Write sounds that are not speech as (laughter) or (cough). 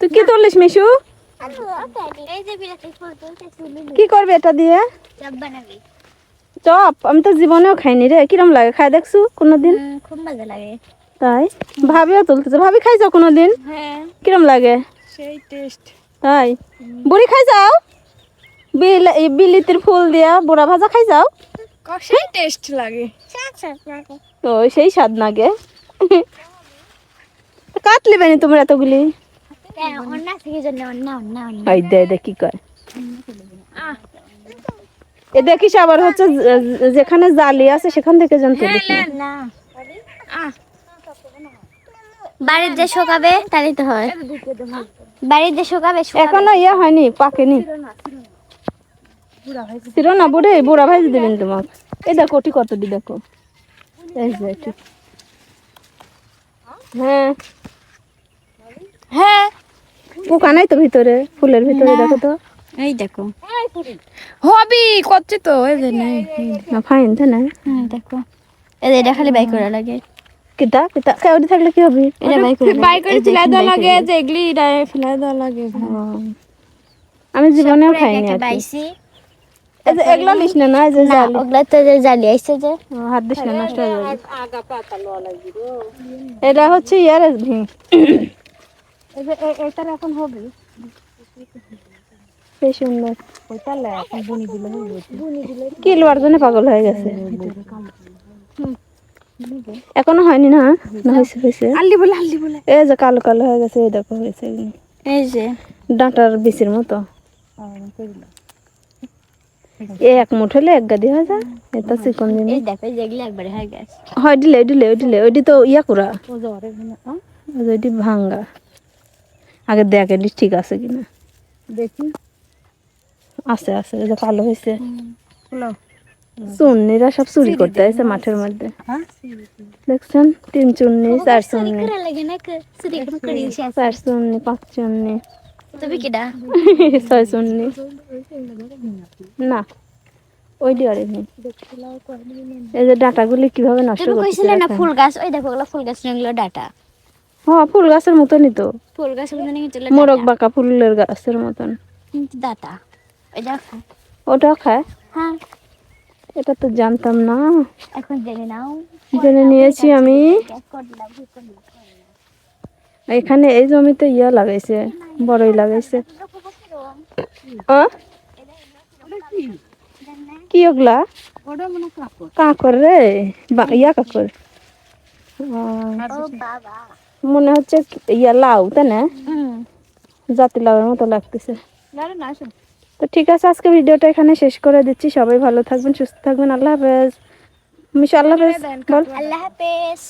তুই কি তুলিস মিশু? কি করবি এটা দিয়ে? চপ আমি তো জীবনেও খাইনি রে কিরম লাগে? খাই দেখছু কোনোদিন? খুব মজা লাগে তাই? ভাবিও তুলতেছে। ভাবি খাইছো কোনোদিন? কিরম লাগে? সেই টেস্ট তাই? বুড়ি খাই যাও বিল বিলিতির ফুল দিয়া বুড়া ভাজা খাই যাও সেই টেস্ট লাগে। ওই সেই স্বাদ লাগে। কাটলি বেনি তোমার এতগুলি? কি কয়? এ দেখিস আবার হচ্ছে যেখানে জালি আছে সেখান থেকে যেন তুলিস না। না বাড়ির যে শোকাবে তারই তো হয়। বাড়ির যে শোকাবে। এখনও ইয়ে হয়নি পাকেনি। ছিল না বুড়ে? বুড়া ভাই দিবেন তোমাক। এই দেখো ওটি কত দেখো। এই যে হ্যাঁ। হ্যাঁ। পোকা নাই তো ভিতরে? ফুলের ভিতরে দেখো তো। এই দেখো। হবি করছে তো এই যে নেই। না ফাইন তো না? হ্যাঁ দেখো। এই যে এটা খালি বাই করা লাগে। কিতা কিতা? কেউরি থাকলে কি হবে? এটা বাই করে বাই করে ফেলাই দেওয়া লাগে যে এগুলি ডায়ে ফেলাই দেওয়া লাগে। আমি জীবনেও খাইনি আর কি। বাইছি। এই যে এগুলা লিস না না এই যে জালি। ওগুলা তো যে জালি আইছে যে। হাত দিস না নষ্ট হয়ে যাবে। এটা হচ্ছে ইয়ার ভিং এটার এখন হবে। সেই সুন্দর। কি লোয়ার জন্য পাগল হয়ে গেছে। এখনও হয়নি না? না হয়েছে হয়েছে। আল্লি বলে আল্লি বলে। এই যে কালো কালো হয়ে গেছে এই দেখো হয়েছে। এই যে। ডাঁটার বিচির মতো। এ এক মুঠ হলে এক গাদি হয়ে যায়। এটা চিকন দিন। এই দেখো এই একবারে হয়ে গেছে। হয় দিলে দিলে ওই দিলে ওইটি তো ইয়া করা ওই ওইটি ভাঙ্গা। আগে দেখ এটি ঠিক আছে কিনা। দেখি। আছে আছে এই যে কালো হয়েছে চুন্নিরা সব চুরি করতে আসে মাঠের মধ্যে। হ্যাঁ? দেখছেন? তিন চুন্নি চার চুন্নি করা লাগে না কে? চুরি চুন্নি পাঁচ চুন্নি। (laughs) ছয় চুন্নি। না ওই ডিয়ারে নেই। এই যে ডাটাগুলি কীভাবে নষ্ট কইছিলে না ফুল গাছ? ওই দেখো ওগুলা ফুল গাছ ডাটা। হ্যাঁ ফুল গাছের মতনই তো। ফুল গাছ মধ্যে নাকি চলে মোরগ বাঁকা ফুলের গাছের মতন। ওই দেখো। ওটাও খায়? হ্যাঁ। এটা তো জানতাম না। এখন জেনে নাও। জেনে নিয়েছি আমি। এখানে এই জমিতে ইয়া লাগাইছে বড়ই লাগাইছে? কি ওগুলা? ওটা কাঁকর রে বা- ইয়া কাঁকর ও, ও বাবা। মনে হচ্ছে ইয়া লাউ তাই না? জাতি লাউয়ের মতো লাগতেছে। তো ঠিক আছে আজকে ভিডিওটা এখানে শেষ করে দিচ্ছি। সবাই ভালো থাকবেন সুস্থ থাকবেন। আল্লাহ হাফেজ। মিশা আল্লাহ হাফেজ। আল্লাহ হাফেজ।